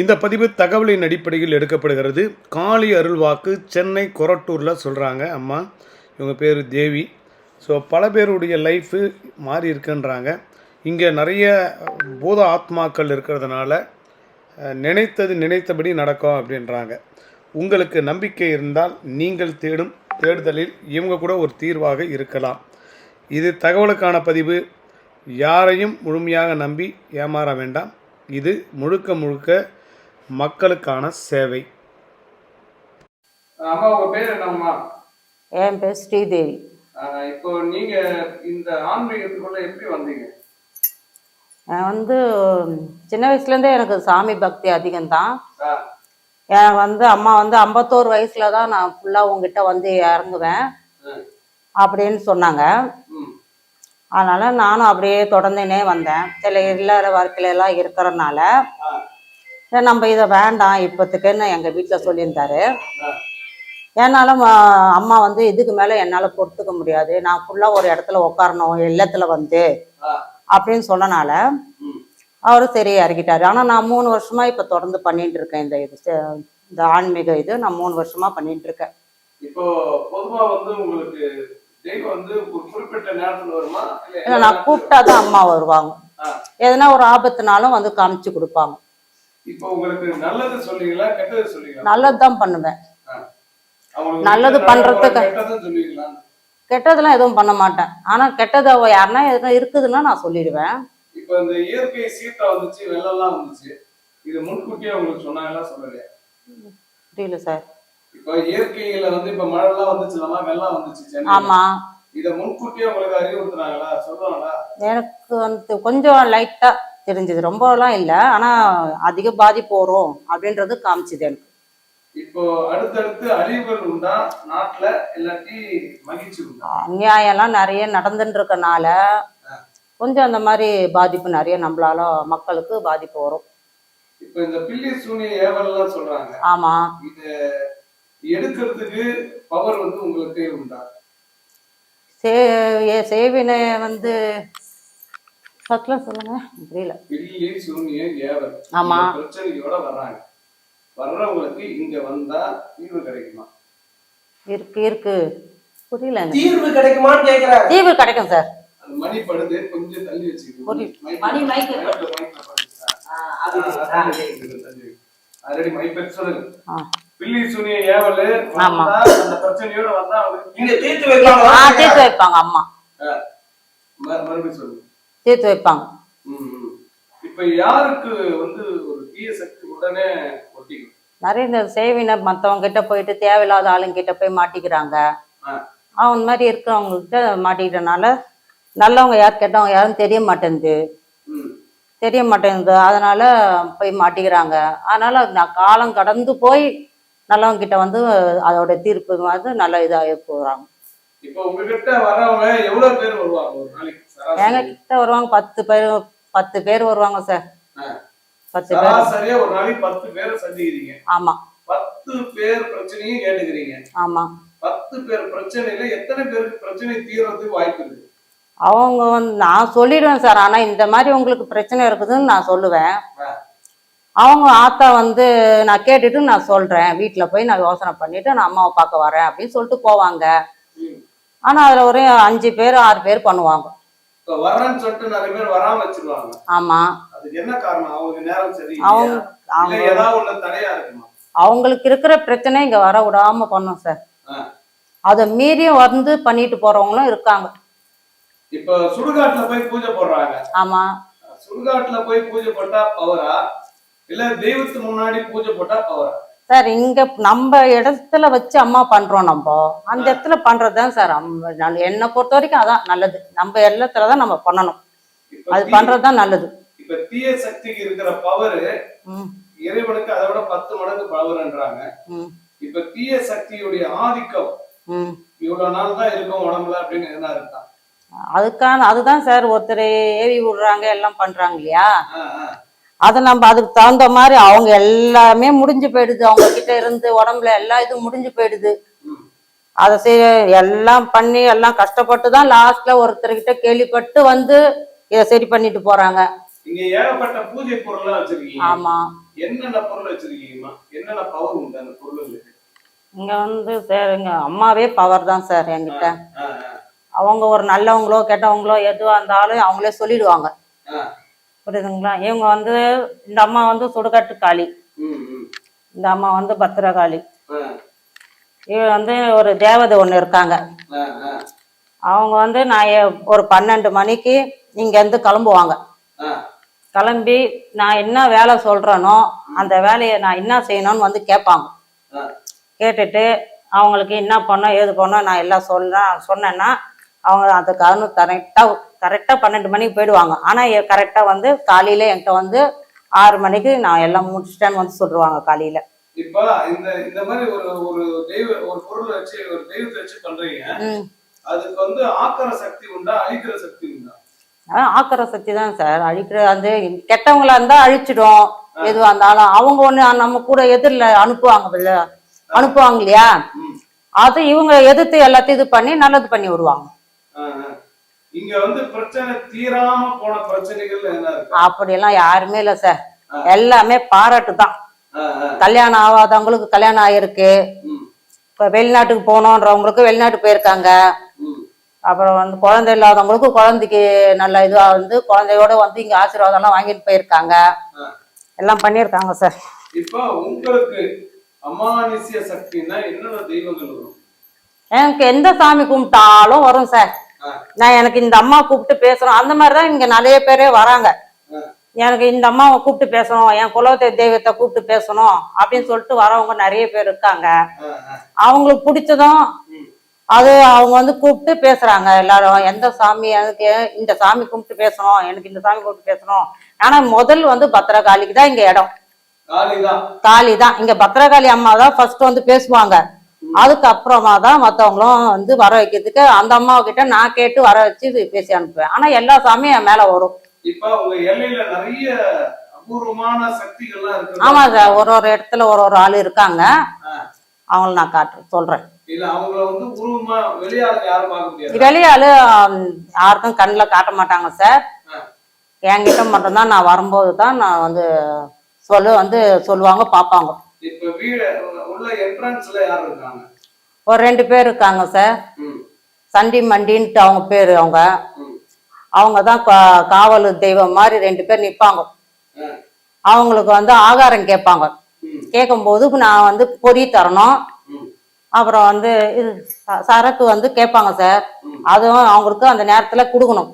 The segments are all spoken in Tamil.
இந்த பதிவு தகவலின் அடிப்படையில் எடுக்கப்படுகிறது. காளி அருள்வாக்கு சென்னை கொரட்டூரில் சொல்கிறாங்க அம்மா இவங்க பேர் தேவி. ஸோ பல பேருடைய லைஃபு மாறி இருக்குன்றாங்க. இங்கே நிறைய பூத ஆத்மாக்கள் இருக்கிறதுனால நினைத்தது நினைத்தபடி நடக்கும் அப்படின்றாங்க. உங்களுக்கு நம்பிக்கை இருந்தால் நீங்கள் தேடும் தேடுதலில் இவங்க கூட ஒரு தீர்வாக இருக்கலாம். இது தகவலுக்கான பதிவு. யாரையும் முழுமையாக நம்பி ஏமாற வேண்டாம். இது முழுக்க முழுக்க மக்களுக்கான சேவை. அம்மா உங்க பேர் என்னம்மா? என் பேர் ஸ்ரீதேவி. இப்போ நீங்க இந்த ஆன்மீகத்துக்குள்ள எப்படி வந்தீங்க? நான் வந்து சின்ன வயசுலேருந்தே எனக்கு சாமி பக்தி அதிகம்தான். எனக்கு வந்து அம்மா வந்து ஐம்பத்தோரு வயசுல தான் நான் ஃபுல்லாக உங்ககிட்ட வந்து இறங்குவேன். அப்படின்னு சொன்னாங்க. அதனால நானும் அப்படியே தொடர்ந்துனே வந்தேன். சில இல்லற வாழ்க்கையில எல்லாம் இருக்கிறனால. நம்ம இதை வேண்டாம் இப்போத்துக்குன்னு எங்கள் வீட்டில் சொல்லியிருந்தாரு. ஆ, அம்மா வந்து இதுக்கு மேலே என்னால் பொறுத்துக்க முடியாது. நான் ஃபுல்லாக ஒரு இடத்துல உட்காரணும் இல்லத்தில் வந்து அப்படின்னு சொன்னனால ம் அவரும் சரி இறக்கிட்டாரு. ஆனால் நான் மூணு வருஷமா இப்போ தொடர்ந்து பண்ணிட்டு இருக்கேன் இந்த இது இந்த ஆன்மீக இது. நான் மூணு வருஷமா பண்ணிட்டு இருக்கேன். இப்போ வந்து உங்களுக்கு நான் கூப்பிட்டா தான் அம்மா வருவாங்க. எதனா ஒரு ஆபத்துனாலும் வந்து காமிச்சு கொடுப்பாங்க. இப்போ உங்களுக்கு நல்லது சொல்லுவீங்களா கெட்டது சொல்லுவீங்களா நல்லது தான் பண்ணுவேன் நல்லது பண்றதுக்கு- கெட்டதெல்லாம் எதுவும் பண்ண மாட்டேன். ஆனால் கெட்டது அவ யாருன்னா எதுனா இருக்குதுன்னா நான் சொல்லிடுவேன். இப்போ இந்த இயற்கை சீற்றம் வந்துச்சு வெள்ளம்லாம் வந்துச்சு. இது முன்கூட்டியே உங்களுக்கு சொன்னாங்களா சொல்லலையா? புரியல சார். இப்போ இயற்கையில வந்து இப்ப மழை எல்லாம் வந்துச்சுலமா வெள்ளம் வந்துச்சு. ஆமா. இத முன்கூட்டியே உங்களுக்கு அறிவுறுத்துனாங்களா? சொல்றாங்களா? எனக்கு வந்து கொஞ்சம் லைட்டா தெரிஞ்சது. ரொம்பலாம் இல்லை. ஆனா அதிக பாதிப்பு வரும் அப்படின்றது காமிச்சுது எனக்கு. இப்போ அடுத்தடுத்து அழிவுகள் உண்டா? நாட்டுல இல்லாட்டி மகிழ்ச்சி உண்டா? அநியாயம்லாம் நிறைய நடந்துட்டு இருக்கனால கொஞ்சம் அந்த மாதிரி பாதிப்பு நிறைய நம்மளால மக்களுக்கு பாதிப்பு வரும். இப்போ இந்த பில்லி சூனிய ஏவல் எல்லாம் சொல்றாங்க. ஆமா. இத எடுக்கிறதுக்கு பவர் வந்து உங்களுக்கு உண்டா? சே சேவினை வந்து சத்தலாம் சொல்லுங்க. புரியல. பில்லி சூனிய ஏவல். ஆமா. பிரச்சனையோட வர்றாங்க. வர்றவங்களுக்கு இங்க வந்தா தீர்வு கிடைக்குமா? இருக்கு இருக்கு. புரியல. தீர்வு கிடைக்குமான்னு கேக்குறாரு தீர்வு கிடைக்கும் சார். மணி படுது கொஞ்சம் தள்ளி புரியுது. மணி ல ஆல்ரெடி மைக் சொல்லுங்க. ஆ. பில்லி சூனிய ஏவல் ஆமா. அந்த பிரச்சனையோட வந்தா அவங்களுக்கு நீங்க தீர்த்து ஆ வைப்பாங்களா தீர்த்து வைப்பாங்க அம்மா மறுபடியும் சொல்லுங்க. தீர்த்து வைப்பாங்க. இப்ப யாருக்கு வந்து ஒரு தீய சக்தி உடனே ஒட்டிக்கும்? நிறைய இந்த சேவினை மற்றவங்க கிட்ட போயிட்டு தேவையில்லாத ஆளுங்க கிட்ட போய் மாட்டிக்கிறாங்க. அவன் மாதிரி இருக்கிறவங்ககிட்ட மாட்டிக்கிறனால நல்லவங்க யார் கெட்டவங்க யாரும் தெரிய மாட்டேங்குது. தெரிய மாட்டேங்குது. அதனால போய் மாட்டிக்கிறாங்க. அதனால நான் காலம் கடந்து போய் நல்லவங்க கிட்ட வந்து அதோட தீர்ப்பு வந்து நல்ல இதாக போகிறாங்க இப்ப உங்ககிட்ட வர்றவங்க எவ்வளவு பேர் வருவாங்க ஒரு நாளைக்கு? எங்க கிட்ட வருவாங்க. பத்து பேர் பத்து பேர் வருவாங்க சார். பத்து பேர். ஒரு நாளைக்கு பத்து பேரை சந்திக்கிறீங்க. ஆமா. பத்து பேர் பிரச்சனையும் கேட்டுக்கிறீங்க. ஆமா. பத்து பேர் பிரச்சனையில எத்தனை பேருக்கு பிரச்சனை தீர்றதுக்கு வாய்ப்பு இருக்கு? அவங்க வந்து நான் சொல்லிடுவேன் சார். ஆனா இந்த மாதிரி உங்களுக்கு பிரச்சனை இருக்குதுன்னு நான் சொல்லுவேன். அவங்க ஆத்தா வந்து நான் கேட்டுட்டு நான் சொல்றேன். வீட்டுல போய் நான் யோசனை பண்ணிட்டு நான் அம்மாவை பார்க்க வரேன் அப்படின்னு சொல்லிட்டு போவாங்க. ஆனா அதுல ஒரு அஞ்சு பேர் ஆறு பேர் பண்ணுவாங்க. இப்ப வர்றேன்னு சொல்லிட்டு நிறைய பேர் வராம வச்சிருவாங்க. ஆமா. அதுக்கு என்ன காரணம்? அவங்க நேரம் சரி அவங்க ஏதாவது ஒண்ணு தடையா இருக்குமா? அவங்களுக்கு இருக்கிற பிரச்சனை இங்க வர விடாம பண்ணும் சார். அதை மீறியும் வந்து பண்ணிட்டு போறவங்களும் இருக்காங்க. இப்ப சுடுகாட்டுல போய் பூஜை போடுறாங்க. ஆமா. சுடுகாட்டுல போய் பூஜை போட்டா பவரா இல்ல தெய்வத்து முன்னாடி பூஜை போட்டா பவரா சார் இங்க நம்ம இடத்துல வச்சு அம்மா பண்றோம் நம்ம. அந்த இடத்துல பண்றதுதான் சார் என்னை பொறுத்த வரைக்கும் அதான் நல்லது. நம்ம இடத்துல தான் நம்ம பண்ணணும். அது பண்றதுதான் நல்லது. இப்ப தீய சக்திக்கு இருக்கிற பவர் இறைவனுக்கு அதை விட பத்து மடங்கு பவர்ன்றாங்க இப்ப தீய சக்தியுடைய ஆதிக்கம் இவ்வளவு நாள் தான் இருக்கும் உடம்புல அப்படின்னு என்ன இருக்கா அதுக்கான அதுதான் சார் ஒருத்தர் ஏவி விடுறாங்க எல்லாம் பண்றாங்க இல்லையா? அதை நம்ம அதுக்கு தகுந்த மாதிரி அவங்க எல்லாமே முடிஞ்சு போயிடுது. அவங்க கிட்ட இருந்து உடம்புல எல்லா இதுவும் முடிஞ்சு போயிடுது. அதை செய்ய எல்லாம் பண்ணி எல்லாம் கஷ்டப்பட்டு தான் லாஸ்ட்ல ஒருத்தர்கிட்ட கேள்விப்பட்டு வந்து இதை சரி பண்ணிட்டு போறாங்க. இங்க ஏகப்பட்ட பூஜை பொருள்லாம் வச்சிருக்கீங்க. ஆமா. என்னென்ன பொருள் வச்சிருக்கீங்கம்மா? என்னென்ன பவர் உண்டு அந்த பொருளுக்கு இங்க வந்து சார் எங்க அம்மாவே பவர் தான் சார் என்கிட்ட. அவங்க ஒரு நல்லவங்களோ கெட்டவங்களோ எதுவா இருந்தாலும் அவங்களே சொல்லிடுவாங்க. புரியுதுங்களா? இவங்க வந்து இந்த அம்மா வந்து சுடுகாட்டு காளி. இந்த அம்மா வந்து பத்திரகாளி. இவ வந்து ஒரு தேவதை ஒன்று இருக்காங்க. அவங்க வந்து நான் ஒரு பன்னெண்டு மணிக்கு இங்கேருந்து கிளம்புவாங்க. கிளம்பி நான் என்ன வேலை சொல்கிறேனோ அந்த வேலையை நான் என்ன செய்யணும்னு வந்து கேட்பாங்க. கேட்டுட்டு அவங்களுக்கு என்ன பண்ணோம் ஏது பண்ணோம் நான் எல்லாம் சொல்றேன் சொன்னேன்னா அவங்க அதுக்காக கரெக்டாக கரெக்டாக பன்னெண்டு மணிக்கு போயிடுவாங்க. ஆனால் கரெக்டாக வந்து காலையில் என்கிட்ட வந்து ஆறு மணிக்கு நான் எல்லாம் முடிச்சிட்டேன்னு வந்து சொல்லுவாங்க காலையில். இப்ப இந்த இந்த மாதிரி ஒரு ஒரு தெய்வ ஒரு பொருளை வச்சு ஒரு தெய்வத்தை வச்சு பண்றீங்க. அதுக்கு வந்து ஆக்கிற சக்தி உண்டா அழிக்கிற சக்தி உண்டா? ஆக்கிற சக்தி தான் சார். அழிக்கிற அந்த கெட்டவங்களா இருந்தா அழிச்சிடும். எதுவா இருந்தாலும் அவங்க ஒண்ணு நம்ம கூட எதிரில் அனுப்புவாங்க அனுப்புவாங்க இல்லையா. அது இவங்க எதிர்த்து எல்லாத்தையும் இது பண்ணி நல்லது பண்ணி விடுவாங்க. இங்க வந்து பிரச்சனை தீராம போன பிரச்சனைகள் என்ன இருக்கு? அப்படியெல்லாம் யாருமே இல்லை சார். எல்லாமே பாராட்டு தான் கல்யாணம் ஆகாதவங்களுக்கு கல்யாணம் ஆயிருக்கு. இப்போ வெளிநாட்டுக்கு போகணுன்றவங்களுக்கு வெளிநாட்டு போயிருக்காங்க. அப்புறம் வந்து குழந்தை இல்லாதவங்களுக்கு குழந்தைக்கு நல்ல இதுவாக வந்து குழந்தையோட வந்து இங்கே ஆசீர்வாதம்லாம் வாங்கிட்டு போயிருக்காங்க. எல்லாம் பண்ணியிருக்காங்க சார். இப்போ உங்களுக்கு அமானுஷ்ய சக்தின்னா என்னென்ன தெய்வங்கள் வரும்? எனக்கு எந்த சாமி கும்பிட்டாலும் வரும் சார். நான் எனக்கு இந்த அம்மா கூப்பிட்டு பேசணும். அந்த மாதிரி தான் இங்கே நிறைய பேரே வராங்க. எனக்கு இந்த அம்மாவை கூப்பிட்டு பேசணும் என் குலத்தை தெய்வத்தை கூப்பிட்டு பேசணும் அப்படின்னு சொல்லிட்டு வரவங்க நிறைய பேர் இருக்காங்க. அவங்களுக்கு பிடிச்சதும். அது அவங்க வந்து கூப்பிட்டு பேசுறாங்க எல்லாரும். எந்த சாமி எனக்கு இந்த சாமி கும்பிட்டு பேசணும் எனக்கு இந்த சாமி கூப்பிட்டு பேசணும். ஆனா முதல் வந்து பத்திரகாளிக்கு தான் இங்க இடம். காளி தான் இங்க பத்திரகாளி அம்மா தான் ஃபர்ஸ்ட் வந்து பேசுவாங்க. அதுக்கு அப்புறமா தான் மத்தவங்களும் வந்து வர வைக்கிறதுக்கு அந்த அம்மா கிட்ட நான் கேட்டு வர வச்சு பேசி அனுப்புவேன். ஆனா எல்லா சாமியும் என் மேல வரும். ஆமா சார் ஒரு ஒரு இடத்துல ஒரு ஒரு ஆள் இருக்காங்க. அவங்கள நான் காட்டுறேன் சொல்றேன். வெளியாளு யாருக்கும் கண்ணில் காட்ட மாட்டாங்க சார். என்கிட்ட மட்டும்தான் நான் வரும்போது தான் நான் வந்து சொல்லு வந்து சொல்லுவாங்க பார்ப்பாங்க. இப்ப வீடு உள்ள என்ட்ரன்ஸ்ல யார் இருக்காங்க? ஒரு ரெண்டு பேர் இருக்காங்க சார். சண்டி மண்டின்ட்டு அவங்க பேர் அவங்க. அவங்க தான் காவல் தெய்வம் மாதிரி ரெண்டு பேர் நிற்பாங்க அவங்களுக்கு வந்து ஆகாரம் கேட்பாங்க. கேட்கும்போது நான் வந்து பொரி தரணும். அப்புறம் வந்து இது சரக்கு வந்து கேட்பாங்க சார். அதுவும் அவங்களுக்கு அந்த நேரத்தில் கொடுக்கணும்.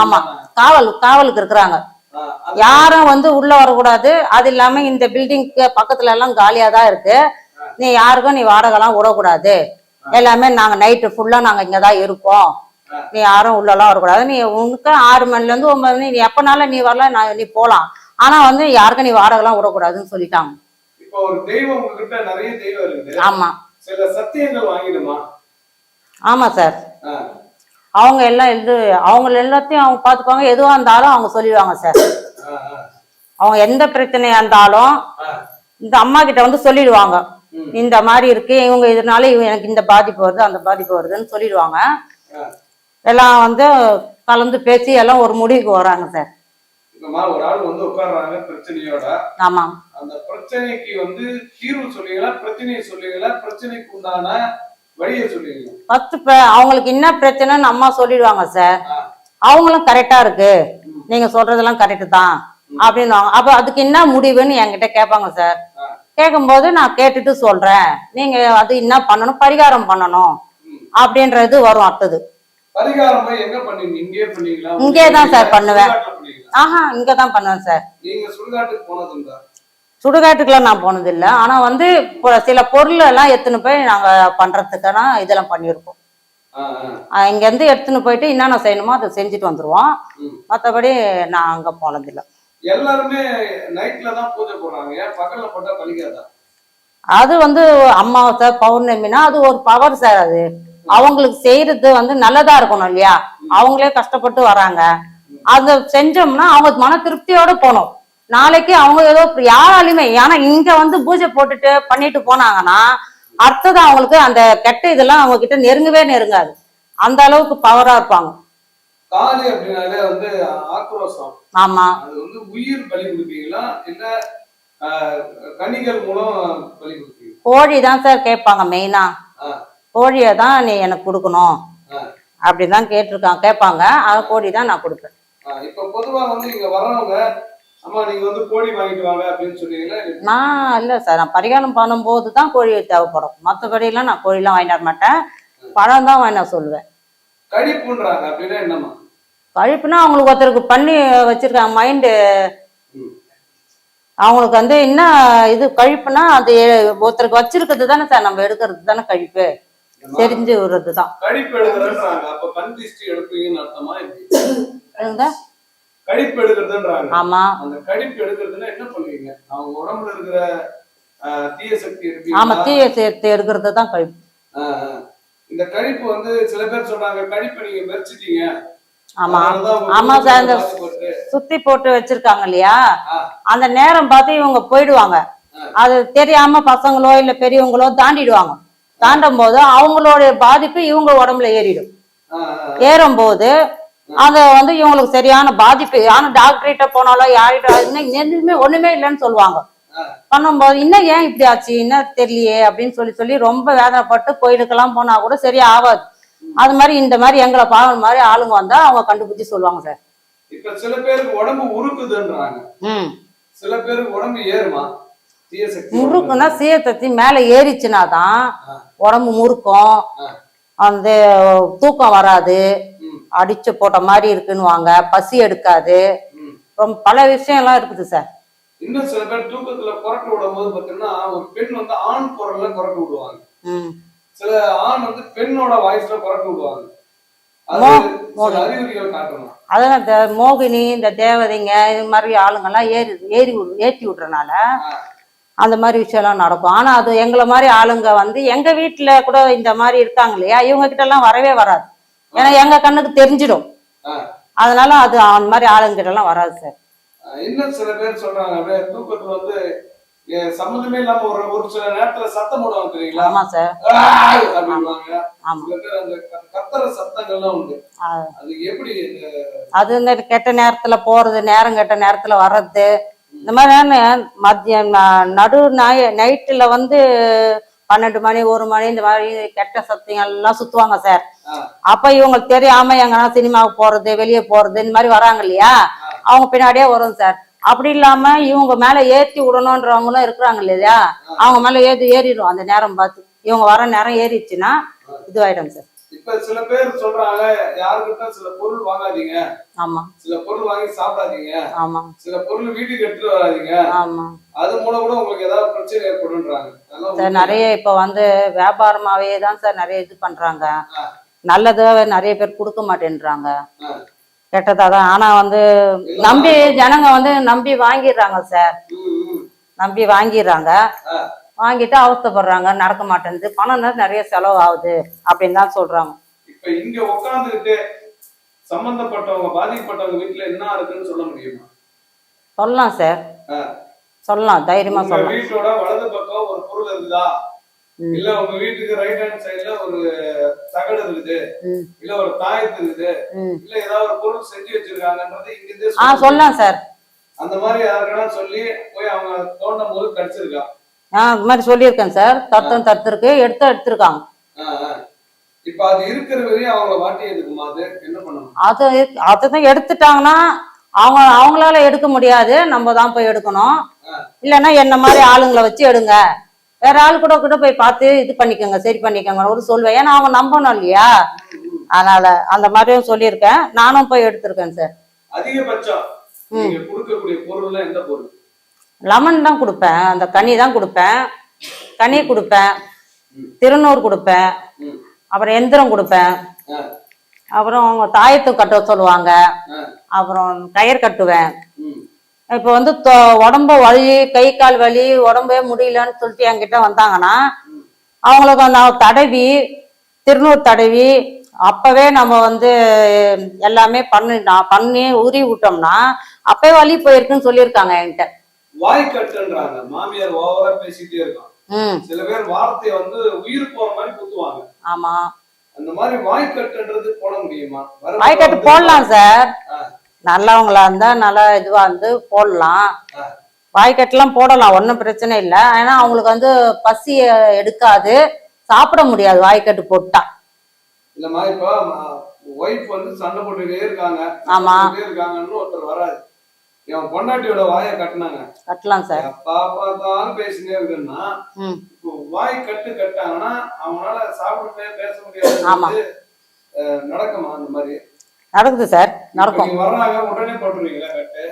ஆமா. காவல் காவலுக்கு இருக்கிறாங்க. யாரும் வந்து உள்ள வரக்கூடாது. அது இல்லாம இந்த பில்டிங்க்கு பக்கத்துல எல்லாம் காலியா தான் இருக்கு. நீ யாருக்கும் நீ வாடகைலாம் விடக்கூடாது. எல்லாமே நாங்க நைட்டு ஃபுல்லா நாங்க இங்க தான் இருப்போம் நீ யாரும் உள்ளலாம் வரக்கூடாது. நீ உனக்கு ஆறு மணில இருந்து ஒன்பது மணி நீ எப்பனாலும் நீ வரலாம் நான் நீ போலாம். ஆனா வந்து யாருக்கும் நீ வாடகைலாம் விடக்கூடாதுன்னு சொல்லிட்டாங்க. ஆமா. ஆமா சார். அவங்க எல்லாம் இது அவங்க எல்லாத்தையும் அவங்க பார்த்துப்பாங்க எதுவா இருந்தாலும் அவங்க சொல்லிடுவாங்க சார். அவங்க எந்த பிரச்சனையா இருந்தாலும் இந்த அம்மா கிட்ட வந்து சொல்லிடுவாங்க. இந்த மாதிரி இருக்கு இவங்க இதனால இவங்க எனக்கு இந்த பாதிப்பு வருது அந்த பாதிப்பு வருதுன்னு சொல்லிடுவாங்க. எல்லாம் வந்து கலந்து பேசி எல்லாம் ஒரு முடிவுக்கு வராங்க சார். ஒரு ஆள் வந்து உட்கார்றாங்க பிரச்சனையோட. ஆமா. அந்த பிரச்சனைக்கு வந்து தீர்வு சொல்லுவீங்களா பிரச்சனையை சொல்லுவீங்களா பிரச்சனைக்கு உண்டான ஃபர்ஸ்ட் அவங்களுக்கு என்ன பிரச்சனைன்னு அம்மா சொல்லிடுவாங்க சார். அவங்களும் கரெக்டா இருக்கு. நீங்க சொல்றதெல்லாம் கரெக்ட் தான். அப்படின்னுவாங்க. அப்ப அதுக்கு என்ன முடிவுன்னு என்கிட்ட கேட்பாங்க சார். கேட்கும்போது நான் கேட்டுட்டு சொல்றேன். நீங்க அது என்ன பண்ணணும்? பரிகாரம் பண்ணணும். அப்படின்றது வரும் அடுத்தது. இங்கேயே தான் சார் பண்ணுவேன். ஆஹா இங்க தான் பண்ணுவேன் சார். நீங்க சுடுகாட்டுக்கு போனதுண்டா சுடுகாட்டுக்குலாம் நான் போனதில்லை. ஆனா வந்து சில பொருள் எல்லாம் எடுத்துன்னு போய் நாங்க பண்றதுக்கான இதெல்லாம் பண்ணியிருக்கோம். ஆ, ஆ. ஆஹ் இங்க இருந்து எடுத்துன்னு போயிட்டு என்னென்ன செய்யணுமோ அதை செஞ்சுட்டு வந்துருவோம். ம். மற்றபடி நான் அங்க போனதில்லை. எல்லாருமே நைட்ல தான் பூஜை போடுறாங்க. பகல்ல போட்டா பலிக்காதா? அது வந்து அமாவாசை பௌர்ணமினா அது ஒரு பவர் சார் அது. அவங்களுக்கு செய்யறது வந்து நல்லதா இருக்கணும் இல்லையா? அவங்களே கஷ்டப்பட்டு வராங்க. அதை செஞ்சோம்னா அவங்க மன திருப்தியோட போகணும் நாளைக்கு அவங்க ஏதோ யாராலையுமே ஏன்னா இங்க வந்து பூஜை போட்டுட்டு பண்ணிட்டு போனாங்கன்னா அடுத்தது அவங்களுக்கு அந்த கெட்ட இதெல்லாம் அவங்க கிட்ட நெருங்கவே நெருங்காது. அந்த அளவுக்கு பவரா இருப்பாங்க. காளி அப்படின்னாலே வந்து ஆக்ரோஷம். ஆமா. அது வந்து உயிர் பலி கொடுப்பீங்களா? இல்ல ஆஹ், கனிகள் மூலம் பலி கொடுப்பீங்க கோழி தான் சார் கேட்பாங்க மெயினா. கோழியை தான் நீ எனக்கு கொடுக்கணும். அப்படிதான் கேட்டிருக்காங்க. கேட்பாங்க. அது கோழி தான் நான் கொடுப்பேன். இப்ப பொதுவா வந்து இங்க வரவங்க நான் இல்லை சார். நான் பரிகாரம் பண்ணும்போது தான் கோழி தேவைப்படும். மற்றபடியெல்லாம் நான் கோழிலாம் வாங்கிட்டு வர மாட்டேன். பழம் தான் வர சொல்லுவேன். கழிப்புனா அவங்களுக்கு ஒருத்தருக்கு பண்ணி வச்சிருக்காங்க. மைண்டு. அவங்களுக்கு வந்து என்ன இது கழிப்புனா அது ஒருத்தருக்கு வச்சிருக்கிறது தானே சார். நம்ம எடுக்கிறது தானே கழிப்பு. தெரிஞ்சு விடுறது தான் கடிப்பு எடுக்கிறதுன்றாங்க ஆமா. அந்த கடிப்பு எடுக்கிறதுன்னா என்ன பண்ணுவீங்க? அவங்க உடம்புல இருக்கிற தீய சக்தி ஆமா எடுப்பீங்களா தீய சேர்த்து எடுக்கிறது தான் கழிப்பு. இந்த கடிப்பு வந்து சில பேர் சொல்றாங்க கடிப்பை நீங்க வெறிச்சிட்டீங்க ஆமா. ஆமா சார் இந்த சுத்தி போட்டு வச்சிருக்காங்க இல்லையா. அந்த நேரம் பார்த்து இவங்க போயிடுவாங்க. அது தெரியாம பசங்களோ இல்ல பெரியவங்களோ தாண்டிடுவாங்க. தாண்டும் போது அவங்களோட பாதிப்பு இவங்க உடம்புல ஏறிடும். ஆஹ், ஆஹ். அது வந்து இவங்களுக்கு சரியான பாதிப்பு ஆனா டாக்டர்கிட்ட போனாலும் யார்கிட்ட இன்னும் ஒண்ணுமே இல்லைன்னு சொல்லுவாங்க. பண்ணும்போது இன்னும் ஏன் இப்படி ஆச்சு என்ன தெரியலையே அப்படின்னு சொல்லி சொல்லி ரொம்ப வேதனைப்பட்டு கோயிலுக்கெல்லாம் போனா கூட சரியா ஆகாது. அது மாதிரி இந்த மாதிரி எங்களை பாவம் மாதிரி ஆளுங்க வந்தா அவங்க கண்டுபிடிச்சு சொல்லுவாங்க சார். இப்ப சில பேருக்கு உடம்பு உருக்குதுன்றாங்க. ம். சில பேருக்கு உடம்பு ஏறுமா? முறுக்குன்னா சீயத்தத்தி மேல ஏறிச்சுனா தான் ஆ. உடம்பு முறுக்கும். அந்த தூக்கம் வராது. அடிச்சு போட்ட மாதிரி இருக்குன்னுவாங்க. பசி எடுக்காது. ரொம்ப பல விஷயம்லாம் இருக்குது சார். இன்னும் சில பேர் தூக்கத்துல குரட்டு விடும் போது பாத்தீங்கன்னா ஒரு பெண் வந்து ஆண் குரல்ல குரட்டு விடுவாங்க. ம். சில ஆண் வந்து பெண்ணோட வாய்ஸ்ல குரட்டு விடுவாங்க. அதான் மோகினி. இந்த தேவதைங்க இது மாதிரி ஆளுங்கெல்லாம் ஏறி ஏறி ஏற்றி விட்றனால அந்த மாதிரி விஷயம்லாம் நடக்கும். ஆனா அது எங்களை மாதிரி ஆளுங்க வந்து எங்க வீட்டுல கூட இந்த மாதிரி இருக்காங்க இல்லையா? இவங்க கிட்ட எல்லாம் வரவே வராது. ஏன்னா எங்க கண்ணுக்கு தெரிஞ்சிடும். அதனால அது அந்த மாதிரி ஆளுங்க கிட்ட எல்லாம் வராது சார். இன்னும் சில பேர் சொல்றாங்க அப்படியே தூக்கத்துல வந்து சம்மந்தமே இல்லாம ஒரு ஒரு சில நேரத்துல சத்தம் போடுவாங்க தெரியுங்களா? ஆமா சார். ஆமா. சில பேர் அந்த க- கத்துற சத்தங்கள்லாம் உண்டு. ஆ. அது எப்படி இந்த அது இந்த கெட்ட நேரத்துல போறது நேரம் கெட்ட நேரத்துல வர்றது இந்த மாதிரியான மத்தியம் ந- நடு நாய நைட்டுல வந்து பன்னெண்டு மணி ஒரு மணி இந்த மாதிரி கெட்ட சத்தங்கள் எல்லாம் சுத்துவாங்க சார். அப்ப இவங்களுக்கு தெரியாம எங்கன்னா சினிமாவுக்கு போறது வெளியே போறது இந்த மாதிரி வராங்க இல்லையா? அவங்க பின்னாடியே வரும் சார் அப்படி இல்லாம இவங்க மேல ஏத்தி விடணுன்றவங்களும் இருக்கிறாங்க இல்லையா? அவங்க மேல ஏறி ஏறிடும் அந்த நேரம் பார்த்து. இவங்க வர நேரம் ஏறிடுச்சுன்னா இதுவாயிடும் சார் இப்ப சில பேர் சொல்றாங்க யாருக்கிட்ட சில பொருள் வாங்காதீங்க. ஆமா. சில பொருள் வாங்கி சாப்பிடாதீங்க. ஆமா. சில பொருள் வீட்டுக்கு எடுத்துட்டு வராதீங்க. ஆமா. அது மூலம் கூட உங்களுக்கு ஏதாவது பிரச்சனை உண்மையா? நிறைய இப்ப வந்து வியாபாரமாவே தான் சார் நிறைய இது பண்றாங்க. ஆ. நல்லதாக நிறைய பேர் கொடுக்க மாட்டேன்றாங்க. ஆ. கெட்டதா தான். ஆனா வந்து நம்பி ஜனங்க வந்து நம்பி வாங்கிடுறாங்க சார். நம்பி வாங்கிடுறாங்க. வாங்கிட்டு அவஸ்தைப்படுறாங்க நடக்க மாட்டேங்குது பணம் நிறைய செலவு ஆகுது அப்படின்னு தான் சொல்றாங்க. இப்ப இங்க உட்கார்ந்துகிட்டு சம்பந்தப்பட்டவங்க பாதிக்கப்பட்டவங்க வீட்டுல என்ன இருக்குன்னு சொல்ல முடியுமா? சொல்லலாம் சார். சொல்லலாம் தைரியமா சொல்லலாம். வீட்டோட வலது பக்கம் ஒரு பொருள் இருக்குதா? ம். இல்ல உங்க வீட்டுக்கு ரைட் ஹேண்ட் சைடுல ஒரு தகடு இருக்குது. இல்ல ஒரு தாயத்து இருக்குது. இல்ல ஏதாவது ஒரு பொருள் செஞ்சு வச்சிருக்காங்கன்றது இங்க இருந்தே சொல்லலாம் சார். அந்த மாதிரி யாருக்கனா சொல்லி போய் அவங்க தோண்டும் போது கடிச்சிருக்கா? ஆ இது மாதிரி சொல்லியிருக்கேன் சார். தத்துவம் தத்துருக்கு எடுத்து எடுத்திருக்காங்க. இப்ப அது இருக்கிற வரையும் அவங்கள வாட்டி எடுக்குமா? அது என்ன பண்ணணும்? அது அதுதான் எடுத்துட்டாங்கன்னா அவங்க அவங்களால எடுக்க முடியாது. நம்ம தான் போய் எடுக்கணும். இல்லைன்னா என்ன மாதிரி ஆளுங்களை வச்சு எடுங்க. வேற ஆள் கூட கூட போய் பார்த்து இது பண்ணிக்கோங்க சரி பண்ணிக்கோங்க கூட சொல்லுவேன் ஏன்னா அவங்க நம்பணும் இல்லையா? அதனால அந்த மாதிரியும் சொல்லியிருக்கேன். நானும் போய் எடுத்திருக்கேன் சார். அதிகபட்சம் நீங்க கொடுக்கக்கூடிய பொருள்ல எந்த பொருள்? லெமன் தான் கொடுப்பேன். அந்த கனி தான் கொடுப்பேன். கனி கொடுப்பேன். திருநூறு கொடுப்பேன். அப்புறம் எந்திரம் கொடுப்பேன். அப்புறம் தாயத்து கட்ட சொல்லுவாங்க. அப்புறம் கயிறு கட்டுவேன். இப்போ வந்து உடம்பு வலி கை கால் வலி உடம்பே முடியலன்னு சொல்லிட்டு என்கிட்ட வந்தாங்கன்னா அவங்களுக்கு நான் தடவி திருநூறு தடவி அப்பவே நம்ம வந்து எல்லாமே பண்ணி பண்ணி உரி விட்டோம்னா அப்பவே வலி போயிருக்குன்னு சொல்லியிருக்காங்க என்கிட்ட. வாய் கட்டுன்றாங்க. மாமியார் ஓவரா பேசிட்டே இருக்கான். சில பேர் வார்த்தையை வந்து உயிர் போற மாதிரி குத்துவாங்க. ஆமா. அந்த மாதிரி வாய்க்கட்டுன்றது போட முடியுமா? வாய்க்கட்டு வந்து- போடலாம் சார். நல்லவங்களா இருந்தா நல்லா இதுவா இருந்து போடலாம். ஆ. வாய்க்கட்டுலாம் போடலாம் ஒன்றும் பிரச்சனை இல்லை. ஏன்னா அவங்களுக்கு வந்து பசி எடுக்காது. சாப்பிட முடியாது வாய்க்கட்டு போட்டா. இல்லம்மா இப்போ ஒய்ஃப் வந்து சண்டை போட்டுட்டே இருக்காங்க. ஆமா. இருக்காங்கன்னு ஒருத்தர் வராது என் பொண்டாட்டியோட வாயை கட்டினாங்க. கட்டலாம் சார். பார்த்தாலும் பேசினே இருக்குன்னா வாய் கட்டு கட்டாங்கன்னா அவங்களால சாப்பிட்டுட்டே பேச முடியாது ஆமா. நடக்குமா அந்த மாதிரி? நடக்குது சார் நடக்கும். வர்றாங்க உடனே போட்டுருவீங்களா கட்டு?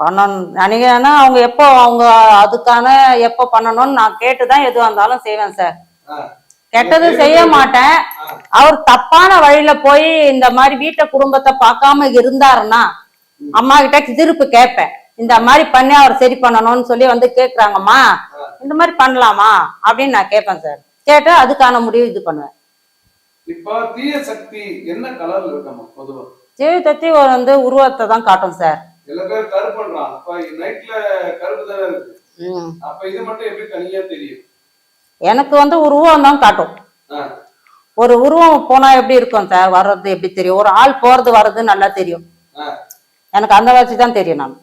பண்ணணும். நினைக்கிறேன்னா அவங்க எப்போ அவங்க அதுக்கான எப்போ பண்ணணும்னு நான் கேட்டு தான் எதுவாக இருந்தாலும் செய்வேன் சார். கெட்டது செய்ய மாட்டேன். அவர் தப்பான வழியில போய் இந்த மாதிரி வீட்டை குடும்பத்தை பார்க்காம இருந்தாருன்னா அம்மா கிட்ட திருப்பு கேட்பேன். இந்த மாதிரி பண்ணி அவர் சரி பண்ணணும்னு சொல்லி வந்து கேக்குறாங்கம்மா இந்த மாதிரி பண்ணலாமா அப்படின்னு நான் கேட்பேன் சார். கேட்டு அதுக்கான முடிவு இது பண்ணுவேன். இப்போ தீய சக்தி என்ன கலர்ல இருக்கமா பொதுவா? ஜீவிதத்தி ஒரு வந்து உருவத்தை தான் காட்டும் சார். சில பேர் கருப்புன்றான். அப்ப நைட்ல கருப்பு தானே இருக்கு. அப்ப இது மட்டும் எப்படி தனியா தெரியும்? எனக்கு வந்து உருவம் தான் காட்டும். ஒரு உருவம் போனா எப்படி இருக்கும் சார்? வர்றது எப்படி தெரியும்? ஒரு ஆள் போறது வர்றது நல்லா தெரியும். எனக்கு அந்த வச்சு தான் தெரியும் நான்.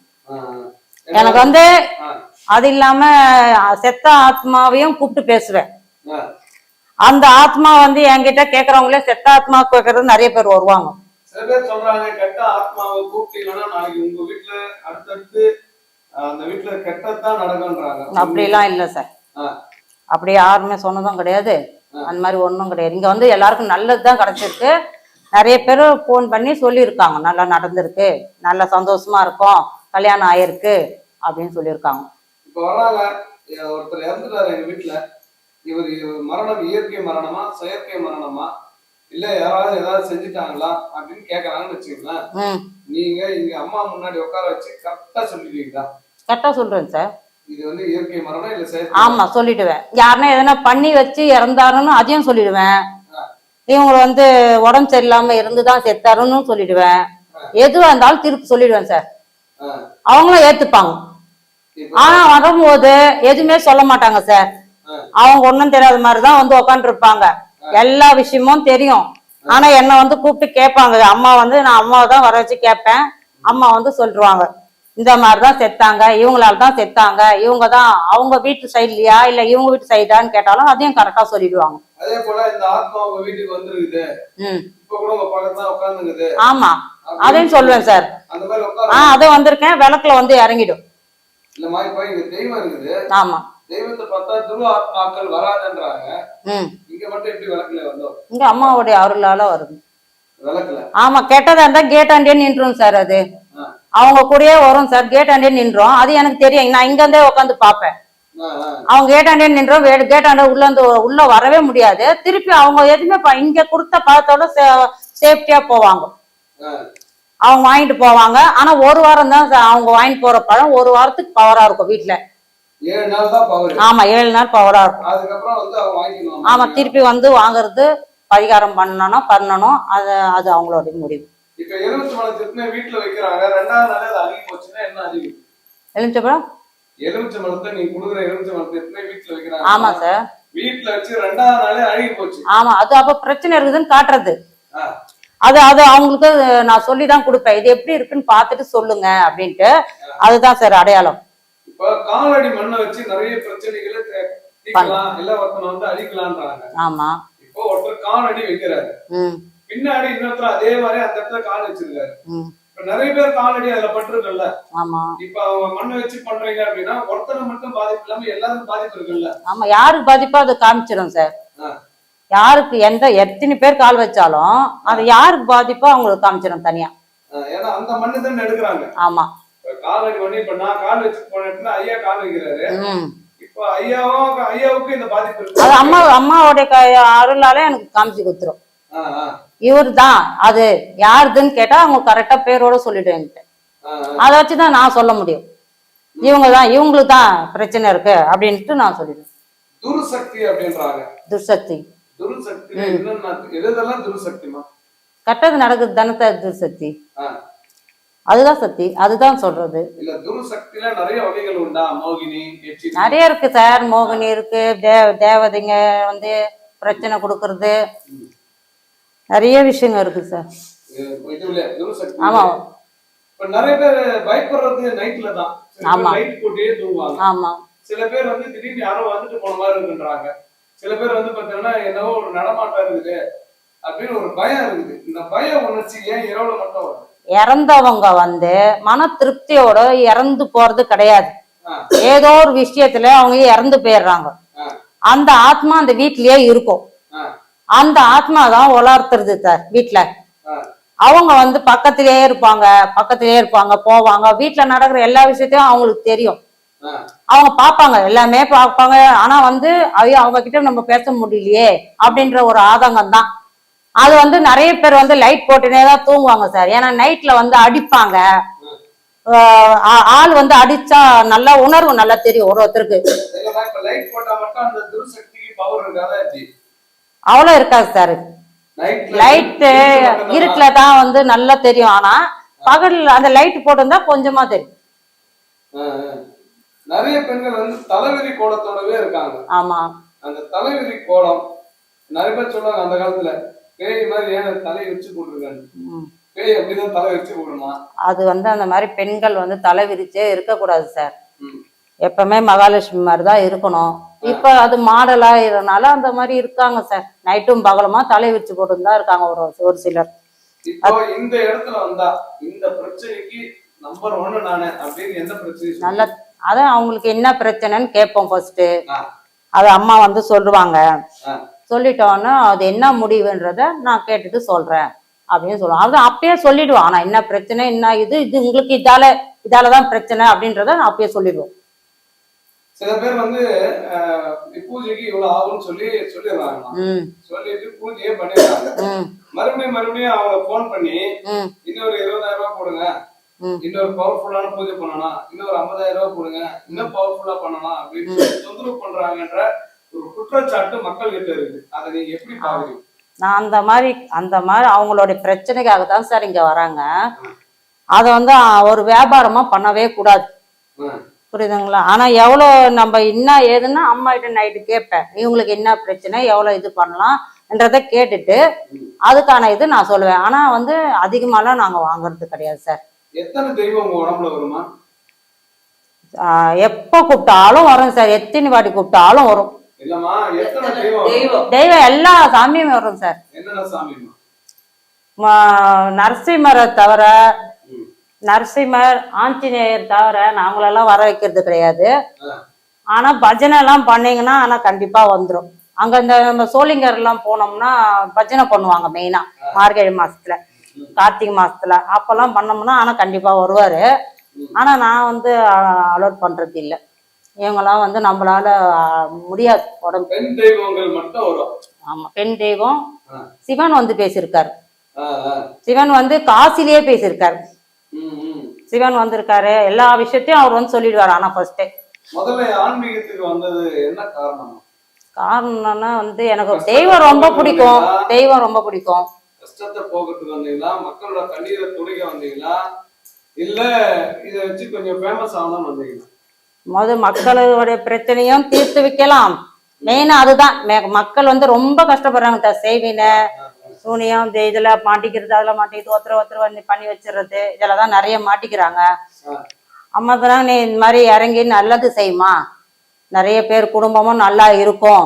எனக்கு வந்து. அது இல்லாம செத்த ஆத்மாவையும் கூப்பிட்டு பேசுவேன். அந்த ஆத்மா வந்து என்கிட்ட கேக்குறவங்களே செத்த ஆத்மா கேக்குறது நிறைய பேர் வருவாங்க. சில பேர் சொல்றாங்க கெட்ட ஆத்மாவை கூப்பிட்டீங்கன்னா நாளைக்கு உங்க வீட்டுல அடுத்தடுத்து ஆஹ், அந்த வீட்டுல கெட்டதான் நடக்கும்ன்றாங்க. அப்படிலாம் இல்லை சார். அப்படி யாருமே சொன்னதும் கிடையாது. அந்த மாதிரி ஒன்றும் கிடையாது. இங்க வந்து எல்லாருக்கும் நல்லது தான் கிடைச்சிருக்கு. நிறைய பேர் ஃபோன் பண்ணி சொல்லியிருக்காங்க. நல்லா நடந்திருக்கு. நல்லா சந்தோஷமா இருக்கும். கல்யாணம் ஆயிருக்கு அப்படின்னு சொல்லியிருக்காங்க. இப்ப வர்றாங்க. எ- ஒருத்தர் இறந்துட்டாரு எங்க வீட்டுல இவர் மரணம் இயற்கை மரணமா செயற்கை மரணமா? இல்ல யாராவது ஏதாவது செஞ்சுட்டாங்களா அப்படின்னு கேக்குறாங்கன்னு வச்சுக்கோங்களேன். நீங்க இங்க அம்மா முன்னாடி உட்கார வச்சு கரெக்டா சொல்லிடுவீங்களா? கரெக்டாக சொல்றேன் சார். இது வந்து இயற்கை மரணம் இல்ல செயற்கை ஆமா சொல்லிடுவேன். யாருன்னா எதனா பண்ணி வச்சு இறந்தாருன்னு அதையும் சொல்லிடுவேன். இவங்க வந்து உடம்பு சரியில்லாம இருந்துதான் செத்தாருன்னு சொல்லிடுவேன். எதுவா இருந்தாலும் திருப்பி சொல்லிடுவேன் சார். அவங்களும் ஏத்துப்பாங்க. ஆனா வரும்போது எதுவுமே சொல்ல மாட்டாங்க சார். அவங்க ஒண்ணும் தெரியாத மாதிரிதான் வந்து உக்காந்துருப்பாங்க. எல்லா விஷயமும் தெரியும். ஆனா என்ன வந்து கூப்பிட்டு கேட்பாங்க. அம்மா வந்து நான் அம்மாவை தான் வர வச்சு கேட்பேன். அம்மா வந்து சொல்லிடுவாங்க இந்த மாதிரிதான் செத்தாங்க இவங்களால தான் செத்தாங்க இவங்க தான் அவங்க வீட்டு சைட்லயா இல்ல இவங்க வீட்டு சைடான்னு கேட்டாலும் அதையும் கரெக்டா சொல்லிடுவாங்க. அதே போல இந்த ஆத்மா உங்க வீட்டுக்கு வந்துருக்குது. ம். இப்ப கூட உங்க பக்கத்துல உட்காந்துங்குது ஆமா. அதையும் சொல்லுவேன் சார். அந்த மாதிரி ஆ அதை வந்திருக்கேன். விளக்குல வந்து இறங்கிடும். இல்லம்மா இப்ப இங்க தெய்வம் இருக்குது. ஆமா. தெய்வத்தை பார்த்தா துரு ஆத்மாக்கள் வராதுன்றாங்க. இங்க மட்டும் எப்படி விளக்குல வந்தோம் இங்க அம்மாவுடைய அருளால வருது. விளக்குல. ஆமா கெட்டதா இருந்தா கேட் ஆண்டே நின்றும் சார் அது. அவங்க கூடயே வரும் சார் கேட் ஆண்டே நின்றோம். அது எனக்கு தெரியும். நான் இங்க இருந்தே உட்காந்து ஆ. அவங்க கேட் ஆண்டே நின்றோம். கேட் ஆண்டே உள்ள இருந்து உள்ள வரவே முடியாது. திருப்பி அவங்க எதுவுமே ப- இங்க கொடுத்த பழத்தோட சேஃப்டியா போவாங்க. அவங்க வாங்கிட்டு போவாங்க. ஆனா ஒரு வாரம் தான் அவங்க வாங்கிட்டு போற பழம் ஒரு வாரத்துக்கு பவரா இருக்கும் வீட்டுல ஆமா ஏழு நாள் பவரா இருக்கும். வந்து ஆமா திருப்பி வந்து வாங்குறது பரிகாரம் பண்ணணும் பண்ணணும். அது அது அவங்களோட முடிவு. இப்ப எலுமிச்சை மலத்தை வீட்டுல வைக்கிறாங்க. ரெண்டாவது நாளே அது அழுகி போச்சுன்னா என்ன அதிகம் எலுமிச்சப்பழம் எலுமிச்சை மலத்தை நீங்க கொடுக்குற எலுமிச்சை மலத்தை எத்தனை வீட்டுல வைக்கிறாங்க. ஆமா சார் வீட்டுல வச்சு ரெண்டாவது நாளே அழுகி போச்சு. ஆமா அது அப்ப பிரச்சனை இருக்குதுன்னு காட்டுறது. அது அது அவங்களுக்கு நான் சொல்லி தான் கொடுப்பேன். இது எப்படி இருக்குன்னு பார்த்துட்டு சொல்லுங்க அப்படின்ட்டு. அதுதான் சார் அடையாளம். இப்ப காலடி மண்ணை வச்சு நிறைய பிரச்சனைகளை தீர்க்கலாம் இல்ல ஒருத்தனை வந்து அழிக்கலான்றாங்க. ஆமா. இப்போ ஒருத்தர் காலடி வைக்கிறாரு. ம். பின்னாடி இன்னொருத்தர் அதே மாதிரி அந்த இடத்துல கால் வச்சிருக்காரு. நிறைய பேர் காலடி அதுல பட்டிருக்குல்ல. ஆமா. இப்ப அவங்க மண்ணை வச்சு பண்றீங்க அப்படின்னா ஒருத்தனை மட்டும் பாதிப்பு இல்லாம எல்லாரும் பாதிப்பு இருக்குல்ல. ஆமா யாருக்கு பாதிப்போ அது காமிச்சிடும் சார். யாருக்கு எந்த எத்தனை பேர் கால் வச்சாலும் அது யாருக்கு பாதிப்போ அவங்களுக்கு காமிச்சிடும் தனியா. ஏன்னா அந்த மண்ணு தான் எடுக்கிறாங்க. ஆமா. காலடி பண்ணி இப்ப நான் கால் வச்சு போன இடத்துல ஐயா கால் வைக்கிறாரு. இப்ப ஐயாவும் ஐயாவுக்கும் இந்த பாதிப்பு இருக்கு. அது அம்மா அம்மாவோடைய க அருளாலே எனக்கு காமிச்சு கொடுத்துரும். இவர் தான் அது யாருதுன்னு கேட்டா அவங்க கரெக்டா பேரோட சொல்லிடும் என்கிட்ட. அதை வச்சு தான் நான் சொல்ல முடியும். இவங்க தான் இவங்களுக்கு தான் பிரச்சனை இருக்கு அப்படின்ட்டு நான் சொல்லிடுவேன். துருசக்தி அப்படின்றாங்க. துர்சக்தி. கெட்டது நடக்குது தானே சார் துர்சக்தி. அதுதான் சக்தி அதுதான் சொல்றது. நிறைய வகைகள் உண்டா? மோகினி எச்சினி நிறைய இருக்கு சார் மோகினி இருக்கு தேவதைங்க வந்து பிரச்சனை கொடுக்கறது. நிறைய விஷயங்க இருக்கு சார். இதுல துருசக்தி ஆமா. இப்ப நிறைய பேர் பயப்படுறது நைட்ல தான். ஆமா. லைட் போட்டே தூங்குவாங்க. ஆமா. சில பேர் வந்து திடீர்னு யாரோ வந்துட்டு போன மாதிரி இருக்குன்றாங்க. சில பேர் வந்து பாத்தீங்கன்னா என்னவோ ஒரு நடமாட்டம் இருக்குது அப்படின்னு ஒரு பயம் இருக்குது. இந்த பய உணர்ச்சி ஏன் இரவுல மட்டும் வருது? இறந்தவங்க வந்து மன திருப்தியோட இறந்து போறது கிடையாது. ஏதோ ஒரு விஷயத்துல அவங்க இறந்து போயிடுறாங்க. அந்த ஆத்மா அந்த வீட்லயே இருக்கும். அந்த ஆத்மா தான் உலர்த்துறது சார் வீட்ல. ஆ. அவங்க வந்து பக்கத்திலேயே இருப்பாங்க பக்கத்திலேயே இருப்பாங்க போவாங்க. வீட்ல நடக்கிற எல்லா விஷயத்தையும் அவங்களுக்கு தெரியும். அவங்க பார்ப்பாங்க எல்லாமே பார்ப்பாங்க. ஆனா வந்து ஐயோ அவங்க கிட்ட நம்ம பேச முடியலையே அப்படின்ற ஒரு ஆதங்கம் தான். அது வந்து நிறைய பேர் வந்து லைட் போட்டுனே தான் தூங்குவாங்க சார். ஏன்னா நைட்ல வந்து அடிப்பாங்க. ஆள் வந்து அடிச்சா நல்லா உணர்வு நல்லா தெரியும் ஒரு ஒருத்தருக்கு. அவ்வளோ இருக்காது சார் லைட்டு இருட்டுல தான் வந்து நல்லா தெரியும். ஆனா பகல்ல அந்த லைட் போட்டிருந்தா கொஞ்சமா தெரியும். நிறைய பெண்கள் வந்து தலைவிரி கோலத்தோடவே இருக்காங்க. ஆமா. அந்த தலைவிரி கோலம் நிறைய பேர் சொல்லுவாங்க அந்த காலத்துல பேய் மாதிரி ஏன் தலையை வச்சு போட்டிருக்காங்க. பேய் அப்படிதான் தலை வச்சு போடுமா அது வந்து அந்த மாதிரி பெண்கள் வந்து தலை விரிச்சே இருக்கக்கூடாது சார். எப்பவுமே மகாலட்சுமி மாதிரி தான் இருக்கணும். இப்ப அது மாடலா இருந்தனால அந்த மாதிரி இருக்காங்க சார். நைட்டும் பகலுமா தலை விரிச்சு போட்டு தான் இருக்காங்க ஒரு ஒரு சிலர். இந்த இடத்துல வந்தா இந்த பிரச்சனைக்கு நம்பர் ஒன்னு நானு அப்படின்னு எந்த பிரச்சனை நல்ல அதான் அவங்களுக்கு என்ன பிரச்சனைன்னு கேட்போம் ஃபர்ஸ்ட். அது அம்மா வந்து சொல்லுவாங்க. சொல்லிட்டோன்னா அது என்ன முடிவுன்றத நான் கேட்டுட்டு சொல்றேன் அப்படின்னு சொல்லுவோம் அது அப்பயே சொல்லிடுவோம். ஆனா என்ன பிரச்சனை என்ன இது இது உங்களுக்கு இதால இதாலதான் பிரச்சனை அப்படின்றத நான் அப்பயே சொல்லிடுவோம். சில பேர் வந்து பூஜைக்கு இவ்வளவு ஆகும்னு சொல்லி சொல்லிடுறாங்க சொல்லிட்டு பூஜையே பண்ணிடுறாங்க. மறுபடியும் மறுபடியும் அவங்க போன் பண்ணி இன்னொரு இருபதாயிரம் ரூபாய் போடுங்க. இன்னொரு பவர்ஃபுல்லான பூஜை பண்ணலாம் இன்னொரு ஐம்பதாயிரம் ரூபாய் போடுங்க. இன்னும் பவர்ஃபுல்லா பண்ணலாம் அப்படின்னு சொல்லி தொந்தரவு பண்றாங்கன்ற ஒரு குற்றச்சாட்டு மக்கள் கிட்ட இருக்கு. அதை நீங்க எப்படி பாக்குறீங்க? நான் அந்த மாதிரி அந்த மாதிரி அவங்களுடைய பிரச்சனைக்காக தான் சார் இங்க வராங்க. அதை வந்து ஒரு வியாபாரமா பண்ணவே கூடாது. புரியுதுங்களா? ஆனா எவ்வளோ நம்ம என்ன ஏதுன்னா அம்மா கிட்ட நைட்டு கேட்பேன். இவங்களுக்கு என்ன பிரச்சனை எவ்வளோ இது பண்ணலாம்ன்றத கேட்டுட்டு அதுக்கான இது நான் சொல்லுவேன். ஆனா வந்து அதிகமாலாம் நாங்க வாங்குறது கிடையாது சார். எத்தனை தெய்வம் உங்க உடம்புல வருமா? ஆஹ் எப்போ கூப்பிட்டாலும் வரும் சார். எத்தனை வாட்டி கூப்பிட்டாலும் வரும். தெய்வம் எல்லா சாமியும் வரும் சார். என்னென்ன சாமிமா ம- நரசிம்மரை தவிர. நரசிம்மர் ஆஞ்சநேயர் தவிர நாங்களெல்லாம் வர வைக்கிறது கிடையாது. ஆ. ஆனா பஜனை எல்லாம் பண்ணீங்கன்னா ஆனா கண்டிப்பா வந்துரும். அங்க இந்த நம்ம சோளிங்கர் எல்லாம் போனோம்னா பஜனை பண்ணுவாங்க மெயினா மார்கழி மாசத்துல கார்த்திகை மாசத்துல. அப்பெல்லாம் பண்ணோம்னா ஆனா கண்டிப்பா வருவாரு. ஆனா நான் வந்து அலோட் பண்றது இல்ல. இவங்கெல்லாம் வந்து நம்மளால முடியாது உடம்பு. பெண் தெய்வங்கள் மட்டும் வரும். ஆமா பெண் தெய்வம். சிவன் வந்து பேசியிருக்காரு. சிவன் வந்து காசிலேயே பேசியிருக்காரு. சிவன் வந்திருக்காரு. எல்லா விஷயத்தையும் அவர் வந்து சொல்லிடுவாரு ஆனா ஃபர்ஸ்டே முதல்ல ஆன்மீகத்துக்கு வந்தது என்ன காரணம்? காரணம்னா வந்து எனக்கு தெய்வம் ரொம்ப பிடிக்கும். தெய்வம் ரொம்ப பிடிக்கும். கஷ்டத்தை போகிறதுக்கு வந்தீங்களா? மக்களோட கண்ணீரை துடைக்க வந்தீங்களா? இல்ல இத வச்சு கொஞ்சம் ஃபேமஸ் ஆகணும்னு வந்தீங்களா? முத மக்களுடைய பிரச்சனையும் தீர்த்து வைக்கலாம். மெயினா அதுதான். மக்கள் வந்து ரொம்ப கஷ்டப்படுறாங்க செய்வினை சூனியம் இந்த இதுல மாட்டிக்கிறது அதுல மாட்டிக்கிறது ஒருத்தர் ஒருத்தர் வந்து பண்ணி வச்சிடுறது இதுல தான் நிறைய மாட்டிக்கிறாங்க. அம்மா தான் நீ இந்த மாதிரி இறங்கி நல்லது செய்யுமா நிறைய பேர் குடும்பமும் நல்லா இருக்கும்.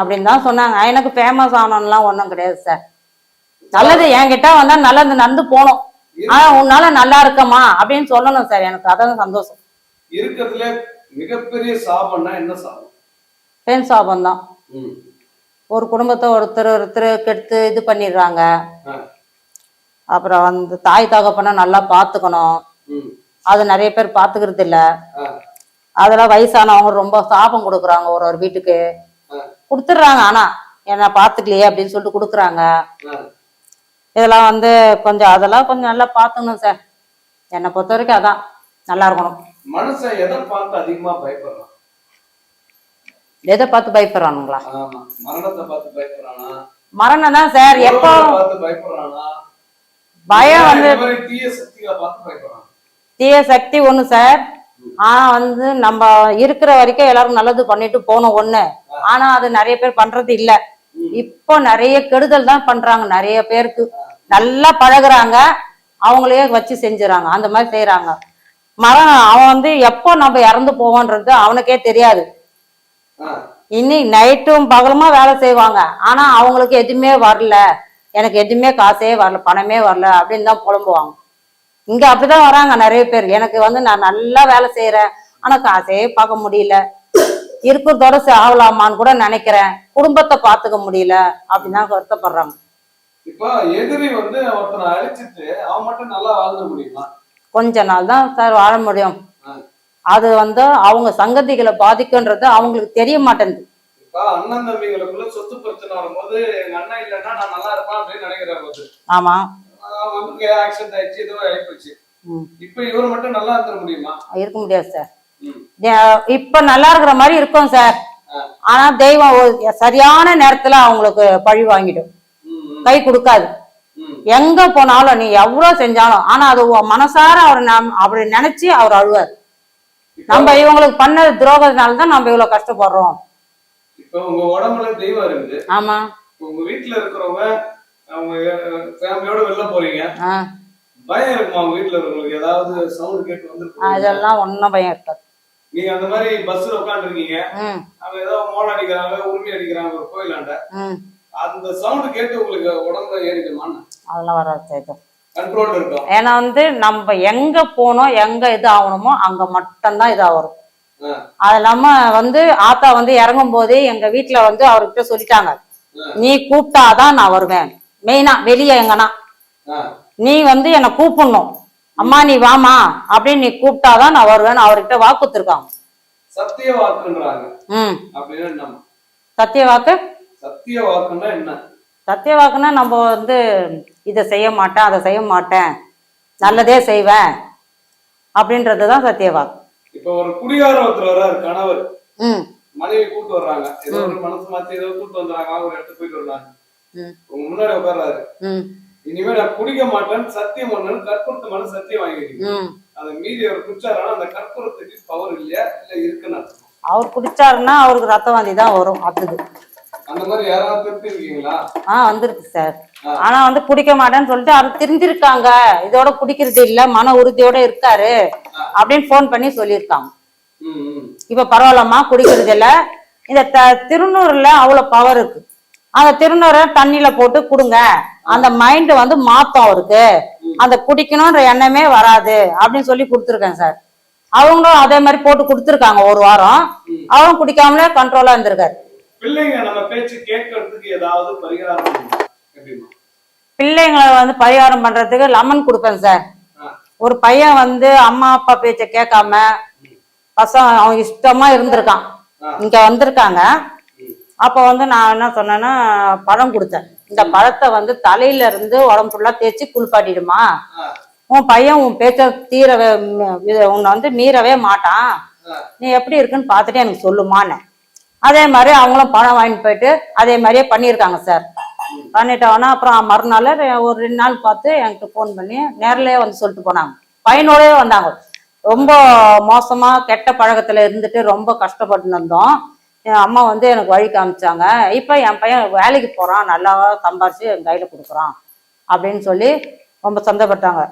அப்படின்னு தான் சொன்னாங்க. எனக்கு ஃபேமஸ் ஆனோம்லாம் ஒன்றும் கிடையாது சார் நல்லது என்கிட்ட வந்தா நல்லது நடந்து போகணும். ஆனா உன்னால நல்லா இருக்கமா அப்படின்னு சொல்லணும் சார் எனக்கு அதான் சந்தோஷம். இருக்கிறதுல மிகப்பெரிய சாபம்னா என்ன சாபம்? பெண் சாபம் தான். ஒரு குடும்பத்தை ஒருத்தர் ஒருத்தர் கெடுத்து இது பண்ணிடுறாங்க. அப்புறம் வந்து தாய் தகப்பனை நல்லா பார்த்துக்கணும். அது நிறைய பேர் பார்த்துக்கிறது இல்ல. அதெல்லாம் வயசானவங்க ரொம்ப சாபம் கொடுக்குறாங்க ஒரு ஒரு வீட்டுக்கு. கொடுத்துட்றாங்க ஆனா என்ன பார்த்துக்கலையே அப்படின்னு சொல்லிட்டு கொடுக்குறாங்க. இதெல்லாம் வந்து கொஞ்சம் அதெல்லாம் கொஞ்சம் நல்லா பார்த்துக்கணும் சார் என்னை பொறுத்த வரைக்கும் அதான் நல்லா இருக்கணும் மனுஷன் எதை பார்த்து அதிகமா பயப்படுறான் எதை பார்த்து பயப்படுறானுங்களா மரணம் தான் சார் எப்போ பயம் வந்து தீய சக்தி ஒண்ணு சார். ஆனா வந்து நம்ம இருக்கிற வரைக்கும் எல்லாரும் நல்லது பண்ணிட்டு போகணும் ஒண்ணு. ஆனா அது நிறைய பேர் பண்றது இல்ல. இப்போ நிறைய கெடுதல் தான் பண்றாங்க நிறைய பேருக்கு. நல்லா பழகுறாங்க. அவங்களே வச்சு செஞ்சுறாங்க. அந்த மாதிரி செய்யறாங்க மகன் அவன் வந்து எப்போ நம்ம இறந்து போவோன்றது அவனுக்கே தெரியாது. ஆ, இன்னி நைட்டும் பகலுமா வேலை செய்வாங்க. ஆனா அவங்களுக்கு எதுவுமே வரல. எனக்கு எதுவுமே காசே வரல பணமே வரல அப்படின்னு தான் புலம்புவாங்க. இங்க அப்படிதான் வராங்க நிறைய பேர். எனக்கு வந்து நான் நல்லா வேலை செய்யறேன் ஆனா காசே பார்க்க முடியல. இருக்கிறதோட ஆகலாமான்னு கூட நினைக்கிறேன். குடும்பத்தை பார்த்துக்க முடியல அப்படின்னு தான் வருத்தப்படுறாங்க. இப்போ எதிரி வந்து ஒருத்தனை அழிச்சிட்டு அவன் மட்டும் நல்லா வாழ்ந்துட முடியுமா? கொஞ்ச நாள் தான் சார் வாழ முடியும். அது வந்து அவங்க சங்கதிகளை பாதிக்குன்றது அவங்களுக்கு தெரிய மாட்டேங்குது. அண்ணன் தம்பிகளுக்குள்ள சொத்து பிரச்சனை வரும்போது எங்க அண்ணன் இல்லைன்னா நான் நல்லா இருப்பேன் அப்படின்னு நினைக்கிறாரு ஒருத்தர். ஆமா. அவருக்கு ஆக்சிடென்ட் ஆயிடுச்சு ஏதோ ஆயிப்போச்சு ம். இப்போ இவர் மட்டும் நல்லா இருந்துட முடியுமா? இருக்க முடியாது சார். இப்ப நல்லா இருக்கிற மாதிரி இருக்கும் சார். ஆனா தெய்வம் சரியான நேரத்துல அவங்களுக்கு பழி வாங்கிடும். கை கொடுக்காது. எங்க போனாலும் நீ எவ்வளவு செஞ்சாலும் ஆனா அது மனசார அவர் அப்படி நினைச்சு அவர் அழுவார். நம்ம இவங்களுக்கு பண்ண துரோகத்தினால தான் நம்ம இவ்வளவு கஷ்டப்படுறோம். இப்போ உங்க உடம்புல தெய்வம் இருக்குது ஆமா. உங்க வீட்டுல இருக்கிறவங்க அவங்க ஃபேமிலியோட வெளில போறீங்க. பயம் இருக்குமா உங்க வீட்டுல இருக்கிறவங்களுக்கு? ஏதாவது சவுண்ட் கேட்டு வந்து இதெல்லாம் ஒன்னும் பயம் இருக்காது. நீங்க அந்த மாதிரி பஸ்ல உட்காந்துருக்கீங்க ம். அவங்க ஏதோ மோட அடிக்கிறாங்க உரிமை அடிக்கிறாங்க ஒரு கோயிலாண்ட. அந்த சவுண்ட் கேட்டு உங்களுக்கு உடம்புல ஏறிடுமான்னு? அதெல்லாம் வராது ஏன்னா வந்து நம்ம எங்க போனோம் எங்க இது ஆகணுமோ அங்க மட்டும்தான் இதா வரும். அது இல்லாம வந்து ஆத்தா வந்து இறங்கும் போதே எங்க வீட்டுல வந்து அவர்கிட்ட சொல்லிட்டாங்க. நீ கூப்பிட்டாதான் நான் வருவேன். மெயினா வெளியே எங்கன்னா. ஆ, நீ வந்து என்னை கூப்பிடணும். அம்மா நீ வாமா அப்படின்னு நீ கூப்பிட்டாதான் நான் வருவேன் அவர்கிட்ட வாக்குத்திருக்காங்க சத்திய வாக்குன்றாங்க. சத்திய வாக்கு? சத்திய வாக்குன்னா என்ன? சத்திய வாக்குன்னா நம்ம வந்து இதை செய்ய மாட்டேன் அதை செய்ய மாட்டேன். நல்லதே செய்வேன். அப்படின்றது தான் சத்திய வாக்கு இப்போ ஒரு குடிகார ஒருத்தர் வர்றாரு கணவர். ம். மனைவி கூட்டு வர்றாங்க. ஏதோ ஒரு மனசு மாத்தி ஏதோ கூட்டு வந்துடுறாங்க ஒரு இடத்துக்கு போயிட்டு வர்றாங்க. ம். உங்க முன்னாடி உட்கார்றாரு. ம். இனிமே நான் குடிக்க மாட்டேன்னு சத்தியம் பண்ணு கற்பூரத்து மேல சத்தியம் வாங்கிருக்கீங்க ம். அதை மீறி அவர் குடிச்சாருன்னா அந்த கற்பூரத்துக்கு பவர் இல்லையா? இல்ல இருக்குன்னு. அவர் குடிச்சாருன்னா அவருக்கு ரத்த வாந்தி தான் வரும் அடுத்தது அந்த மாதிரி யாராவது திருப்பி இருக்கீங்களா? ஆ வந்திருக்கு சார். ஆனா வந்து குடிக்க மாட்டேன்னு சொல்லிட்டு அவர் தெரிஞ்சிருக்காங்க. இதோட குடிக்கிறது இல்ல மன உறுதியோட இருக்காரு அப்படின்னு போன் பண்ணி சொல்லியிருக்காங்க. இப்ப பரவாயில்லம்மா குடிக்கிறது இல்ல. இந்த த- திருநூறுல அவ்வளவு பவர் இருக்கு. அந்த திருநூறை தண்ணியில போட்டு கொடுங்க. அந்த மைண்ட் வந்து மாத்தம் அவருக்கு. அந்த குடிக்கணும்ன்ற எண்ணமே வராது அப்படின்னு சொல்லி கொடுத்துருக்கேன் சார். அவங்களும் அதே மாதிரி போட்டு கொடுத்துருக்காங்க ஒரு வாரம். அவரும் குடிக்காமலே கண்ட்ரோலா இருந்திருக்காரு. பிள்ளைங்க நம்ம பேச்சு கேட்கறதுக்கு ஏதாவது பரிகாரம் பிள்ளைங்களை வந்து பரிகாரம் பண்றதுக்கு லெமன் கொடுப்பேன் சார். ஒரு பையன் வந்து அம்மா அப்பா பேச்ச கேட்காம பசங்க அவன் இஷ்டமா இருந்திருக்கான். இங்க வந்திருக்காங்க. அப்ப வந்து நான் என்ன சொன்னேன்னா பழம் கொடுத்தேன் இந்த பழத்தை வந்து தலையில இருந்து உடம்பு ஃபுல்லா தேய்ச்சி குளிப்பாட்டிடுமா. உன் பையன் உன் பேச்ச தீரவே உன்னை வந்து மீறவே மாட்டான். நீ எப்படி இருக்குன்னு பார்த்துட்டு எனக்கு சொல்லுமான்னு அதே மாதிரி அவங்களும் பணம் வாங்கிட்டு போயிட்டு அதே மாதிரியே பண்ணியிருக்காங்க சார் பண்ணிட்டோன்னா அப்புறம் மறுநாள் ஒரு ரெண்டு நாள் பார்த்து என்கிட்ட ஃபோன் பண்ணி நேரிலே வந்து சொல்லிட்டு போனாங்க. பையனோடவே வந்தாங்க. ரொம்ப மோசமாக கெட்ட பழக்கத்தில் இருந்துட்டு ரொம்ப கஷ்டப்பட்டு இருந்தோம் என் அம்மா வந்து எனக்கு வழி காமிச்சாங்க. இப்போ என் பையன் வேலைக்கு போகிறான் நல்லா சம்பாரித்து என் கையில் கொடுக்குறான். அப்படின்னு சொல்லி ரொம்ப சந்தப்பட்டாங்க